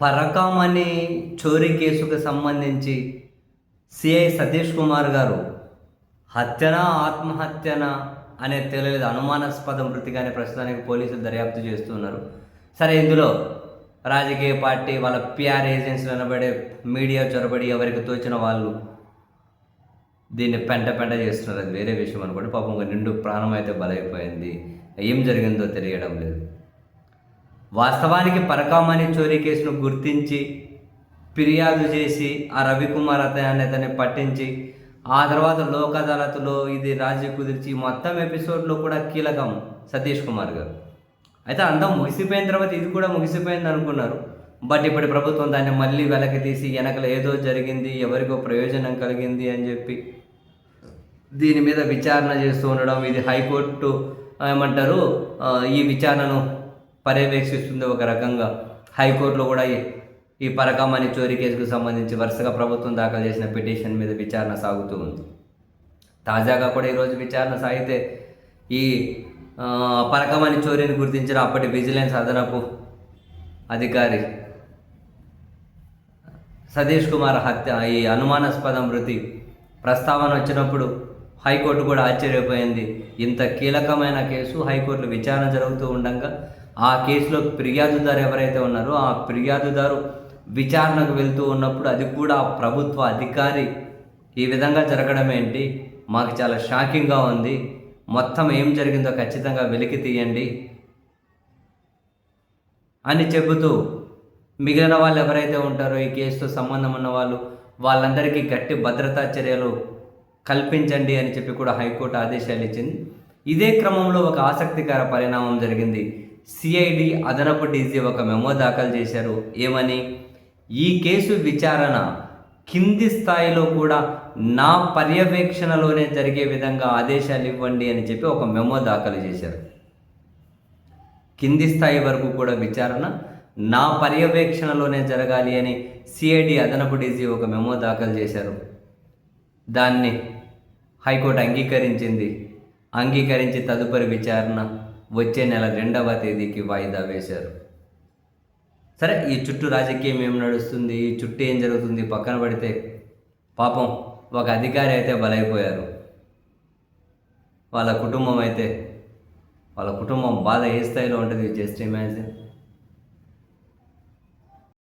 పరకం అనే చోరీ కేసుకు సంబంధించి సిఐ సతీష్ కుమార్ గారు హత్యనా ఆత్మహత్యనా అనే తెలియలేదు అనుమానాస్పద మృతిగానే ప్రస్తుతానికి పోలీసులు దర్యాప్తు చేస్తున్నారు. సరే ఇందులో రాజకీయ పార్టీ వాళ్ళ పిఆర్ ఏజెన్సీలు అనబడే మీడియా చొరబడి ఎవరికి తోచిన వాళ్ళు దీన్ని పెంట పెంట చేస్తున్నారు. అది వేరే విషయం అనుకోండి. పాపం నిండు ప్రాణం అయితే బలైపోయింది. ఏం జరిగిందో తెలియడం లేదు. వాస్తవానికి పరకామణి చోరీ కేసును గుర్తించి ఫిర్యాదు చేసి ఆ రవికుమార్ అతని పట్టించి ఆ తర్వాత లోక్ అదాలత్లో ఇది రాజీ కుదిర్చి మొత్తం ఎపిసోడ్లో కూడా కీలకం సతీష్ కుమార్ గారు. అయితే అంతా ముగిసిపోయిన తర్వాత ఇది కూడా ముగిసిపోయింది అనుకున్నారు. బట్ ఇప్పటి ప్రభుత్వం దాన్ని మళ్ళీ వెలకి తీసి వెనకలు ఏదో జరిగింది ఎవరికో ప్రయోజనం కలిగింది అని చెప్పి దీని మీద విచారణ చేస్తూ ఉండడం ఇది హైకోర్టు ఏమంటారు ఈ విచారణను పర్యవేక్షిస్తుంది ఒక రకంగా. హైకోర్టులో కూడా ఈ ఈ పరకామణి చోరీ కేసుకు సంబంధించి వరుసగా ప్రభుత్వం దాఖలు చేసిన పిటిషన్ మీద విచారణ సాగుతూ ఉంది. తాజాగా కూడా ఈరోజు విచారణ సాగితే ఈ పరకమణి చోరీని గుర్తించిన అప్పటి విజిలెన్స్ అదనపు అధికారి సతీష్ కుమార్ హత్య ఈ అనుమానాస్పద మృతి ప్రస్తావన వచ్చినప్పుడు హైకోర్టు కూడా ఆశ్చర్యపోయింది. ఇంత కీలకమైన కేసు హైకోర్టులో విచారణ జరుగుతూ ఉండగా ఆ కేసులో ఫిర్యాదుదారు ఎవరైతే ఉన్నారో ఆ ఫిర్యాదుదారు విచారణకు వెళ్తూ ఉన్నప్పుడు అది కూడా ప్రభుత్వ అధికారి ఈ విధంగా జరగడం ఏంటి? మాకు చాలా షాకింగ్గా ఉంది. మొత్తం ఏం జరిగిందో ఖచ్చితంగా వెలికి తీయండి అని చెబుతూ మిగిలిన వాళ్ళు ఎవరైతే ఉంటారో ఈ కేసుతో సంబంధం ఉన్న వాళ్ళు వాళ్ళందరికీ గట్టి భద్రతా చర్యలు కల్పించండి అని చెప్పి కూడా హైకోర్టు ఆదేశాలు ఇచ్చింది. ఇదే క్రమంలో ఒక ఆసక్తికర పరిణామం జరిగింది. సిఐడి అదనపు డీజీ ఒక మెమో దాఖలు చేశారు. ఏమని? ఈ కేసు విచారణ కింది స్థాయిలో కూడా నా పర్యవేక్షణలోనే జరిగే విధంగా ఆదేశాలు ఇవ్వండి అని చెప్పి ఒక మెమో దాఖలు చేశారు. కింది స్థాయి వరకు కూడా విచారణ నా పర్యవేక్షణలోనే జరగాలి అని సిఐడి అదనపు డీజీ ఒక మెమో దాఖలు చేశారు. దాన్ని హైకోర్టు అంగీకరించింది. అంగీకరించి తదుపరి విచారణ వచ్చే నెల రెండవ తేదీకి వాయిదా వేశారు. సరే ఈ చుట్టూ రాజకీయం ఏం నడుస్తుంది? ఈ చుట్టూ ఏం జరుగుతుంది? పక్కన పడితే పాపం ఒక అధికారి అయితే బలైపోయారు. వాళ్ళ కుటుంబం అయితే వాళ్ళ కుటుంబం బాధ ఏ స్థాయిలో ఉంటుంది? Just imagine.